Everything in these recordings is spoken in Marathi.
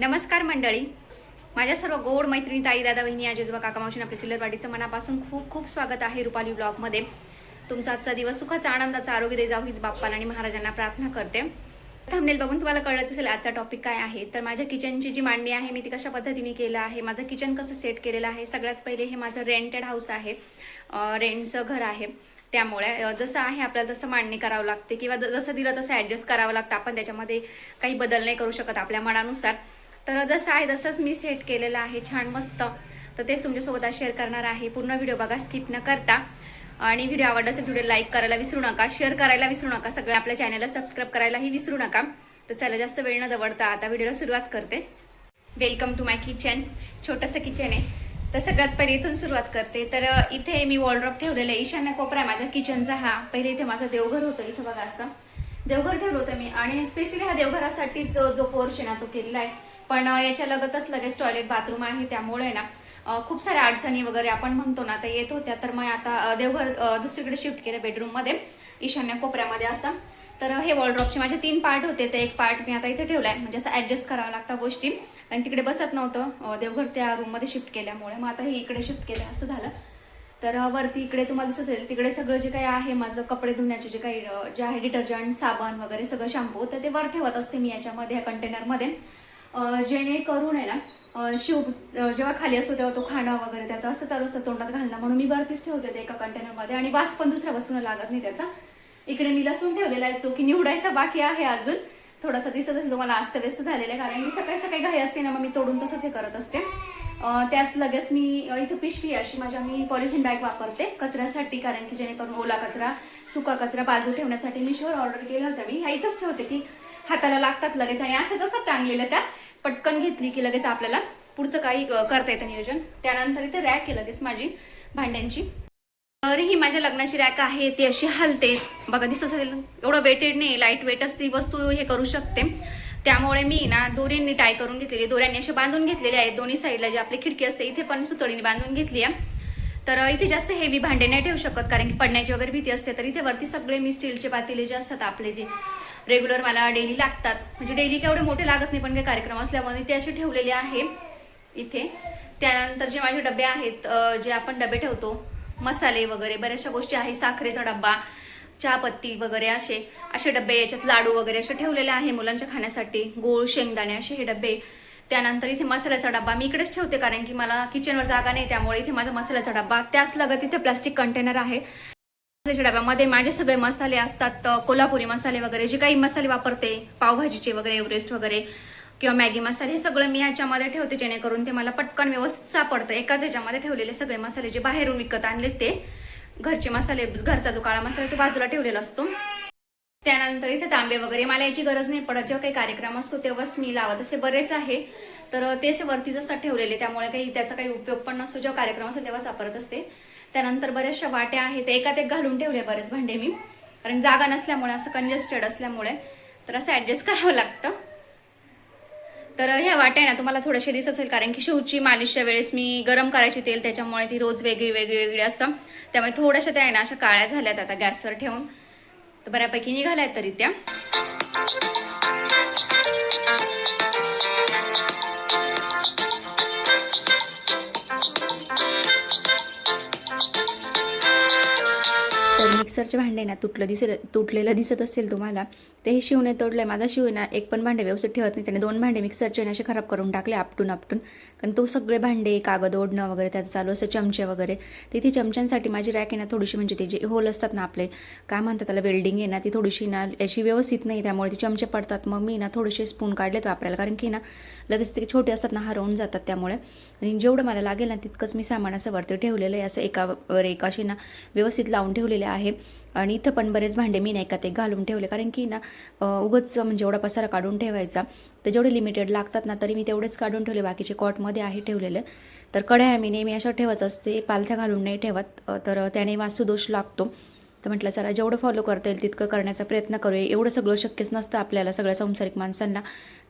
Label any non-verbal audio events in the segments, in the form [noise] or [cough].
नमस्कार मंडळी. माझ्या सर्व गोड मैत्रिणी ताई दादा बहिणी आजोबा काका मावशी आपल्या चिल्लरवाडीचं मनापासून खूप खूप स्वागत आहे रुपाली ब्लॉगमध्ये. तुमचा आजचा दिवस सुखाचा आनंदाचा आरोग्य दे जाऊ हीच बाप्पाला आणि महाराजांना प्रार्थना करते. थांबनेल बघून तुम्हाला कळलंच असेल आजचा टॉपिक काय आहे. तर माझ्या किचनची जी मांडणी आहे मी ती कशा पद्धतीने केलं आहे माझं किचन कसं सेट केलेलं आहे सगळ्यात पहिले हे माझं रेंटेड हाऊस आहे. रेंटचं घर आहे. त्यामुळे जसं आहे आपल्याला तसं मांडणी करावं लागते किंवा ज- जसं दिलं तसं ॲडजस्ट करावं लागतं. आपण त्याच्यामध्ये काही बदल नाही करू शकत आपल्या मनानुसार. तर जसं आहे तसंच मी सेट केलेलं आहे. छान मस्त. तर तेच तुमच्यासोबत आज शेअर करणार आहे. पूर्ण व्हिडिओ बघा स्किप न करता. आणि व्हिडिओ आवडला असेल व्हिडिओ लाईक करायला विसरू नका. शेअर करायला विसरू नका. सगळं आपल्या चॅनलला सबस्क्राईब करायलाही विसरू नका. तर चला जास्त वेळ न दवडता आता व्हिडिओला सुरुवात करते. वेलकम टू माय किचन छोटंसं किचन आहे. तर सगळ्यात पहिले इथून सुरुवात करते. तर इथे मी वॉलड्रॉप ठेवलेलं आहे. ईशान्य कोपरा आहे माझ्या किचनचा हा. पहिले इथे माझं देवघर होतं. इथं बघा असं. देवघर ठरवतं मी. आणि स्पेशली हा देवघरासाठीच जो जो पोर्च आहे ना तो केलेला आहे. पण याच्या लगतच लगेच टॉयलेट बाथरूम आहे. त्यामुळे ना खूप साऱ्या अडचणी वगैरे आपण म्हणतो ना तर येत होत्या. तर मग आता देवघर दुसरीकडे शिफ्ट केलं बेडरूममध्ये ईशान्य कोपऱ्यामध्ये असं. तर हे वॉलड्रॉपचे माझे तीन पार्ट होते. ते एक पार्ट मी आता इथे ठेवला आहे म्हणजे असं ॲडजस्ट करावं लागतं गोष्टी. आणि तिकडे बसत नव्हतं. देवघर त्या रूममध्ये शिफ्ट केल्यामुळे. मग आता हे इकडे शिफ्ट केलं. असं झालं. तर वरती इकडे तुम्हाला दिसत असेल तिकडे सगळं जे काही आहे माझं कपडे धुण्याचे जे काही जे आहे डिटर्जंट साबण वगैरे सगळं शॅम्पू तर ते वर ठेवत असते मी याच्यामध्ये ह्या कंटेनरमध्ये जेणेकरून आहे ना शिव जेव्हा खाली असतो तेव्हा तो खाणं वगैरे त्याचं असं चालू असतं तोंडात घालणं. म्हणून मी वरतीच ठेवते ते एका कंटेनरमध्ये आणि वास पण दुसऱ्या वस्तूला लागत नाही त्याचा. इकडे मी लसूण ठेवलेला आहे तो की निवडायचा बाकी आहे अजून. थोडासा दिसत असेल तुम्हाला अस्तव्यस्त झालेला आहे कारण मी सकाळी सकाळी घाई असते ना मग मी तोडून तसंच हे करत असते. त्याच लगेच मी इथं पिशवी अशी. माझ्या मी पॉलिथिन बॅग वापरते कचऱ्यासाठी कारण की जेणेकरून ओला कचरा सुका कचरा बाजू ठेवण्यासाठी मी शिवर ऑर्डर केला होता मी ह्या इथंच ठेवते की हाताला लागतात लगेच आणि अशाच असतात टांगलेल्या त्या पटकन घेतली की लगेच आपल्याला पुढचं काही करता येतं नियोजन. त्यानंतर इथे रॅक आहे लगेच माझी भांड्यांची. तर ही माझ्या लग्नाची रॅक आहे ती अशी हलते. बघा दिसत असेल एवढं वेटेड नाही लाइट वेटच ती वस्तू हे करू शकते. त्यामुळे मी ना दोऱ्यांनी टाय करून घेतलेली दोऱ्यांनी असे बांधून घेतलेले आहेत. दोन्ही साईडला जी आपली खिडकी असते इथे पण सुतळीने बांधून घेतली आहे. तर इथे जास्त हेवी भांडे नाही ठेवू शकत कारण की पडण्याची वगैरे भीती असते. तर इथे वरती सगळे मी स्टीलचे पातेले जे असतात आपले जे रेग्युलर मला डेली लागतात. म्हणजे डेली केवढे मोठे लागत नाही पण काही कार्यक्रम असल्यामुळे ते असे ठेवलेले आहे. इथे. त्यानंतर जे माझे डबे आहेत जे आपण डबे ठेवतो मसाले वगैरे बऱ्याचशा गोष्टी आहे. साखरेचा डब्बा चहापत्ती वगैरे असे असे डबे याच्यात लाडू वगैरे असे ठेवलेले आहे मुलांच्या खाण्यासाठी. गोळ शेंगदाणे असे हे डबे. त्यानंतर इथे मसाल्याचा डब्बा मी इकडेच ठेवते कारण की मला किचनवर जागा नाही त्यामुळे इथे माझा मसाल्याचा डब्बा त्याच लगत इथे प्लास्टिक कंटेनर आहे. मसाल्याच्या डब्यामध्ये माझे सगळे मसाले असतात कोल्हापुरी मसाले वगैरे. जे काही मसाले वापरते पावभाजीचे वगैरे एव्हरेस्ट वगैरे किंवा मॅगी मसाले हे सगळं मी याच्यामध्ये ठेवते जेणेकरून ते मला पटकन व्यवस्थित सापडतं. एकाच याच्यामध्ये ठेवलेले सगळे मसाले जे बाहेरून विकत आणले ते. घरचे मसाले घरचा जो काळा मसाला तो बाजूला ठेवलेला असतो. त्यानंतर इथे तांबे वगैरे मला याची गरज नाही पडत. जेव्हा काही कार्यक्रम असतो तेव्हाच मी लावत असे बरेच आहे. तर तेच वरती वरतीच असतात ठेवलेले त्यामुळे काही त्याचा काही उपयोग पण नसतो. जेव्हा कार्यक्रम असतो तेव्हाच वापरत असते. त्यानंतर बऱ्याचशा वाट्या आहेत ते एकात एक घालून ठेवले बरेच भांडे मी. कारण जागा नसल्यामुळे असं कंजेस्टेड असल्यामुळे तर असं ॲडजस्ट करावं लागतं. तर ह्या वाट्या ना तुम्हाला थोडेसे दिसत असेल कारण की शिवची मालिशच्या वेळेस मी गरम करायची तेल त्याच्यामुळे ती रोज वेगळी वेगळी वेगळी असतं त्यामुळे थोड्याशा त्या आहे ना अशा काळ्या झाल्यात आता गॅसवर ठेवून. तर बऱ्यापैकी निघाल्यात तरी त्या. तर मिक्सरचे भांडे ना तुटलं दिसेल तुटलेलं दिसत असेल तुम्हाला ते हे शिवने माझा शिव आहे ना एक पण भांडे व्यवस्थित ठेवत नाही. त्याने दोन भांडे मिक्सरचे ना असे खराब करून टाकले आपटून आपटून. कारण तो सगळे भांडे कागद ओढणं वगैरे त्याचं चालू असं चमचे वगैरे. तिथे चमच्यांसाठी माझी रॅक आहे ना थोडीशी म्हणजे ते जे होल असतात ना आपले काय म्हणतात त्याला वेल्डिंग आहे ना ती थोडीशी ना अशी व्यवस्थित नाही त्यामुळे ती चमचे पडतात. मग मी ना थोडेसे स्पून काढलेत वापरायला. कारण की ना लगेच ते छोटे असतात ना हरवून जातात त्यामुळे. आणि जेवढं मला लागेल ना तितकंच मी सामान असं वरती ठेवलेलं आहे. असं एकावर एक अशी ना व्यवस्थित लावून ठेवलेले आहे. आणि इथं पण बरेच भांडे मी नाही का ते घालून ठेवले. कारण की ना उगच उगाच म्हणजे एवढा पसारा काढून ठेवायचा. तर जेवढे लिमिटेड लागतात ना तरी मी तेवढेच काढून ठेवले. बाकीचे कॉटमध्ये आहे ठेवलेले. तर कड्या मी नेहमी अशा ठेवत असते पालथ्या घालून नाही ठेवत. तर त्याने वास्तुदोष लागतो. तर म्हटलं चला जेवढं फॉलो करता येईल तितकं करण्याचा प्रयत्न करूया. एवढं सगळं शक्यच नसतं आपल्याला सगळ्या संसारिक माणसांना.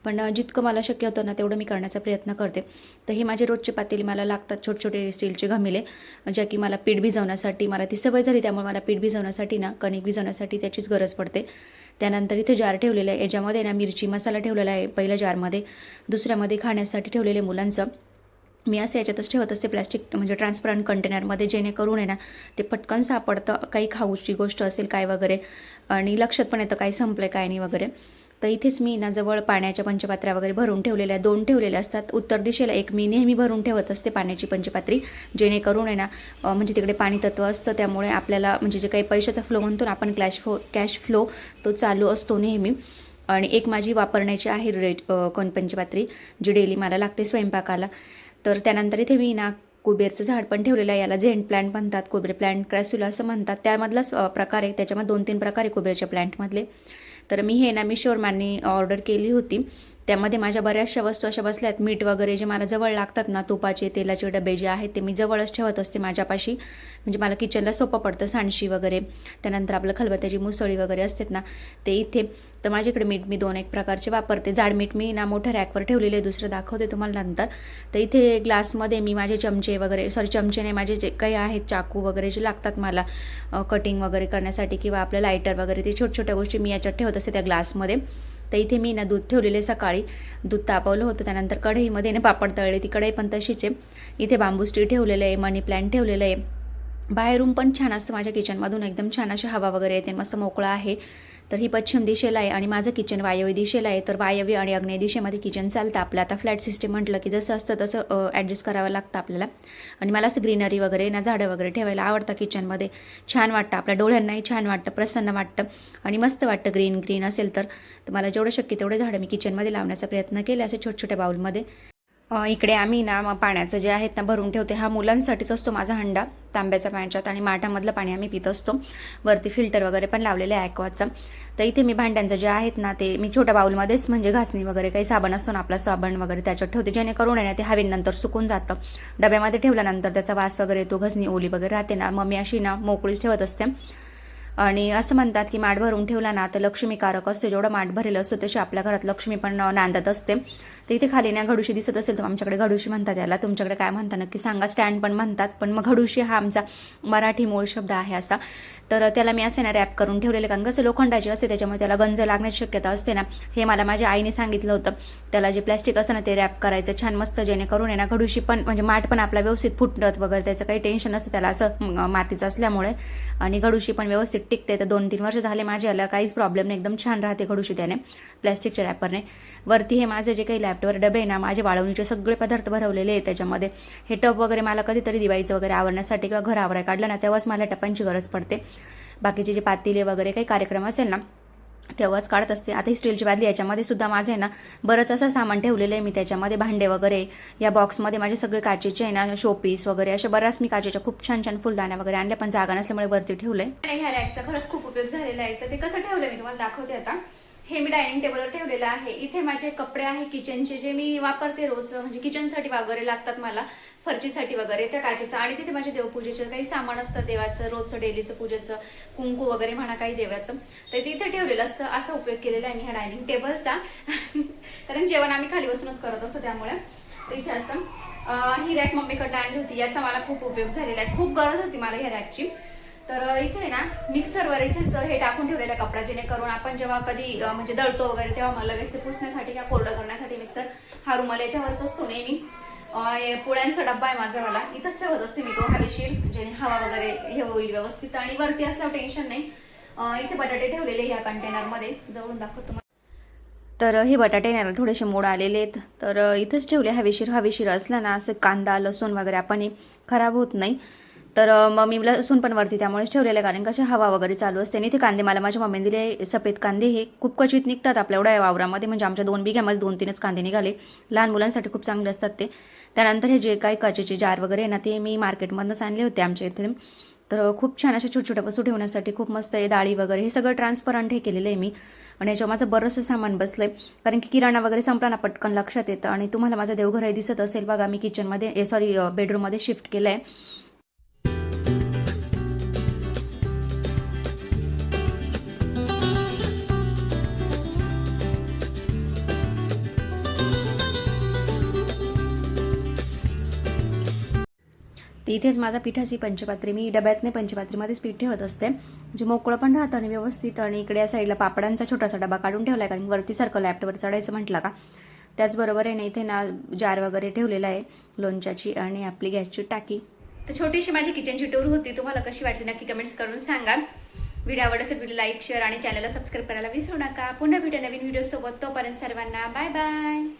पण जितकं मला शक्य होतं ना तेवढं मी करण्याचा प्रयत्न करते. तर हे माझे रोजचे पातेली मला लागतात छोटे छोटे स्टीलचे घमिले ज्या की मला पीठ भिजवण्यासाठी मला ती सवय झाली त्यामुळे मला पीठ भिजवण्यासाठी ना कणिक भिजवण्यासाठी त्याचीच गरज पडते. त्यानंतर इथे जार ठेवलेलं आहे. याच्यामध्ये ना मिरची मसाला ठेवलेला आहे पहिल्या जारमध्ये दुसऱ्यामध्ये खाण्यासाठी ठेवलेले मुलांचं. मी असं याच्यातच ठेवत असते प्लॅस्टिक म्हणजे ट्रान्सपरंट कंटेनरमध्ये जेणेकरून आहे ना ते पटकन सापडतं काही खाऊची गोष्ट असेल काय वगैरे आणि लक्षात पण येतं काय संपलं काय नाही वगैरे. तर इथेच मी ना जवळ पाण्याच्या पंचपात्र्या वगैरे भरून ठेवलेल्या दोन ठेवलेल्या असतात. उत्तर दिशेला एक मी नेहमी भरून ठेवत असते पाण्याची पंचपात्री जेणेकरून आहे ना म्हणजे तिकडे पाणी तत्व असतं त्यामुळे आपल्याला म्हणजे जे काही पैशाचा फ्लो म्हणतो ना आपण कॅश फ्लो कॅश फ्लो तो चालू असतो नेहमी. आणि एक माझी वापरण्याची आहे रेट कोण पंचपात्री जी डेली मला लागते स्वयंपाकाला. तर त्यानंतर इथे मी ना कुबेरचं झाड पण ठेवलेलं आहे. याला झेंट प्लांट म्हणतात कुबेर प्लांट क्रॅस्युला असं म्हणतात. त्यामधलाच प्रकार आहे. त्याच्यामध्ये दोन तीन प्रकार आहे कुबेरच्या प्लांटमधले. तर मी हे ना मी शोरमॅननी ऑर्डर केली होती. त्यामध्ये माझ्या बऱ्याचशा वस्तू अशा बसल्या आहेत. मीठ वगैरे जे मला जवळ लागतात ना तुपाचे तेलाचे डबे जे आहेत ते मी जवळच ठेवत असते माझ्यापाशी. म्हणजे मला किचनला सोपं पडतं सांडशी वगैरे. त्यानंतर आपलं खलबत्याची मुसळी वगैरे असतात ना ते इथे तर माझ्याकडे मीठ मी दोन एक प्रकारचे वापरते. जाड मीठ मी ना मोठ्या रॅकवर ठेवलेले आहे, दुसरं दाखवते तुम्हाला नंतर. तर इथे ग्लासमध्ये मी माझे चमचे वगैरे सॉरी चमचे नाही माझे जे काही आहेत चाकू वगैरे जे लागतात मला कटिंग वगैरे करण्यासाठी किंवा आपल्या लायटर वगैरे ते छोट्या छोट्या गोष्टी मी याच्यात ठेवत असते त्या ग्लासमध्ये. तर इथे मी ना दूध ठेवलेले सकाळी. दूध तापवलं होतं त्यानंतर कढईमध्ये ना पापड तळले ती कढई पण तशीच आहे. इथे बांबू स्टी ठेवलेलं आहे मनी प्लॅन्ट ठेवलेलं आहे. बाहेरून पण छान असतं माझ्या किचनमधून एकदम छान अशी हवा वगैरे येते मस्त मोकळा आहे. तर ही पश्चिम दिशेला आहे आणि माझं किचन वायव्य दिशेला आहे. तर वायव्य आणि अग्नेय दिशेमध्ये किचन चालतं आपलं. आता फ्लॅट सिस्टीम म्हटलं की जसं असतं तसं ॲडजस्ट करावं लागतं आपल्याला. आणि मला असं ग्रीनरी वगैरे ना झाडं वगैरे ठेवायला आवडतं किचनमध्ये. छान वाटतं आपल्या डोळ्यांनाही छान वाटतं प्रसन्न वाटतं आणि मस्त वाटतं ग्रीन ग्रीन असेल तर. मला जेवढं शक्य तेवढे झाडं मी किचनमध्ये लावण्याचा प्रयत्न केला असे छोट्या बाऊलमध्ये इकडे आम्ही ना मग पाण्याचं जे आहेत ना भरून ठेवते. हा मुलांसाठीच असतो माझा हंडा. तांब्याचा पाण्याच्यात आणि माठामधलं पाणी आम्ही पित असतो. वरती फिल्टर वगैरे पण लावलेलं आहे ॲक्वाचं. तर इथे मी भांड्यांचं जे आहेत ना ते मी छोट्या बाऊलमध्येच म्हणजे घासणी वगैरे काही साबण असतो ना आपला साबण वगैरे त्याच्यात ठेवते. जेणेकरून आहे ना ते हवेनंतर सुकून जातं. डब्यामध्ये ठेवल्यानंतर त्याचा वास वगैरे येतो घसणी ओली वगैरे राहते ना. मग मी अशी ना मोकळीच ठेवत असते. आणि असं म्हणतात की माठ भरून ठेवला ना तर लक्ष्मीकारक असते. जेवढं माठ भरेल असतो तशी आपल्या घरात लक्ष्मी पण नांदत असते. तर इथे खाली ना घडुशी दिसत असेल तर आमच्याकडे घडुशी म्हणतात याला. तुमच्याकडे काय म्हणता? नक्की सांगा. स्टँड पण म्हणतात पण मग घडुशी हा आमचा मराठी मूळ शब्द आहे असा. तर त्याला मी असे ना रॅप करून ठेवलेले कारण कसं लोखंडाचे असते त्याच्यामुळे त्याला गंज लागण्याची शक्यता असते ना. हे मला माझ्या आईने सांगितलं होतं. त्याला जे प्लॅस्टिक असतं ना ते रॅप करायचं छान मस्त जेणेकरून आहे ना घडुशी पण म्हणजे माठ पण आपला व्यवस्थित फुटत वगैरे त्याचं काही टेन्शन नसतं. त्याला असं मातीचं असल्यामुळे. आणि घडुशी पण व्यवस्थित टिकते. तर दोन तीन वर्ष झाले माझ्याला काहीच प्रॉब्लेम नाही. एकदम छान राहते घडुशी त्याने प्लॅस्टिकच्या रॅपरने वरती हे माझे जे काही लॅप लॅपटॉपवर डबे आहे ना माझे वाळवणीचे सगळे पदार्थ भरवलेले आहेत. त्याच्यामध्ये हे टप वगैरे मला कधीतरी दिवाळीचं वगैरे आवरण्यासाठी किंवा घर आवराय काढलं ना तेव्हाच मला टपांची गरज पडते. बाकीचे जे पातेले वगैरे काही कार्यक्रम असेल ना तेव्हाच काढत असते. आता ही स्टीलची बादली याच्यामध्ये सुद्धा माझे आहे ना बरंच असं सामान ठेवलेलं आहे मी. त्याच्यामध्ये भांडे वगैरे या बॉक्समध्ये माझे सगळे काचेचे आहे ना शोपीस वगैरे असे बऱ्याच मी काचेच्या खूप छान छान फुलदाण्या वगैरे आणल्या पण जागा नसल्यामुळे वरती ठेवले ह्या रॅकचा खरंच खूप उपयोग झालेला आहे. तर ते कसं ठेवलं मी तुम्हाला दाखवते आता. हे मी डायनिंग टेबलवर ठेवलेलं आहे. इथे माझे कपडे आहे किचनचे जे मी वापरते रोज म्हणजे किचनसाठी वगैरे लागतात मला फरचीसाठी वगैरे त्या काचेचं. आणि तिथे माझ्या देवपूजेचं काही सामान असतं देवाचं रोजचं डेलीचं पूजेचं कुंकू वगैरे म्हणा काही देवाचं. तर ते इथे ठेवलेलं असतं. असा उपयोग केलेला आहे मी ह्या डायनिंग टेबलचा. [laughs] कारण जेवण आम्ही खाली बसूनच करत असतो त्यामुळे. तर इथे असं ही रॅक मम्मीकडनं आणली होती. याचा मला खूप उपयोग झालेला आहे. खूप गरज होती मला ह्या रॅकची. तर इथे ना मिक्सरवर इथेच हे टाकून ठेवलेलं कपडा जेणेकरून आपण जेव्हा कधी म्हणजे दळतो वगैरे तेव्हा मला लगेच पुसण्यासाठी किंवा कोरडं करण्यासाठी मिक्सर हा रुमाल याच्यावरच असतो नेहमी. पोळ्यांचा डब्बा आहे माझा वाला. इथंच ठेवत असते मी तो हवेशीर जेणे हवा वगैरे हे होईल व्यवस्थित आणि वरती असल्यावर टेन्शन नाही. इथे बटाटे ठेवलेले ह्या कंटेनरमध्ये जवळून दाखवतो तुम्हाला तर हे बटाटे न्यायला थोडेसे मोड आलेले आहेत. तर इथंच ठेवले हवेशीर हवेशीर असला ना असं कांदा लसूण वगैरे आपण हे खराब होत नाही. तर मग मी लसूण पण वरती त्यामुळेच ठेवलेलं कारण कशी हवा वगैरे चालू असते. आणि इथे कांदे मला माझ्या मम्मीने दिले सफेद कांदे. हे खूप क्वचित निघतात आपल्या एवढ्या वावरामध्ये म्हणजे आमच्या दोन बिघ्यामध्ये दोन तीनच कांदे निघाले. लहान मुलांसाठी खूप चांगले असतात ते. त्यानंतर हे जे काही काचेचे जार वगैरे आहे ना ते मी मार्केटमधनंच आणले होते आमच्या इथे. तर खूप छान अशा छोट्या छोट्या वस्तू ठेवण्यासाठी खूप मस्त आहे डाळी वगैरे. हे सगळं ट्रान्सपरंट हे केलेलं आहे मी. आणि याच्यावर माझं बरंचसं सामान बसलं आहे कारण की किराणा वगैरे संपला ना पटकन लक्षात येतं. आणि तुम्हाला माझं देवघरही दिसत असेल बघा मी किचनमध्ये सॉरी बेडरूममध्ये शिफ्ट केलं आहे तर इथेच माझा पिठाची पंचपात्री मी डब्यातने पंचपात्रीमध्येच पीठ ठेवत असते. म्हणजे मोकळं पण राहतं आणि व्यवस्थित आणि इकडे या साईडला पापडांचा छोटासा डबा काढून ठेवला आहे कारण वरती सारखं लॅपटॉपवर चढायचं म्हटलं का? त्याचबरोबर आहे ना इथे ना जार वगैरे ठेवलेला आहे लोणच्याची आणि आपली गॅसची टाकी. तर छोटीशी माझी किचनची टूर होती. तुम्हाला कशी वाटली नक्की कमेंट्स करून सांगा. व्हिडिओ आवड असेल व्हिडिओ लाईक शेअर आणि चॅनलला सबस्क्राईब करायला विसरू नका. पुन्हा भेटू नवीन व्हिडिओसोबत तोपर्यंत सर्वांना बाय बाय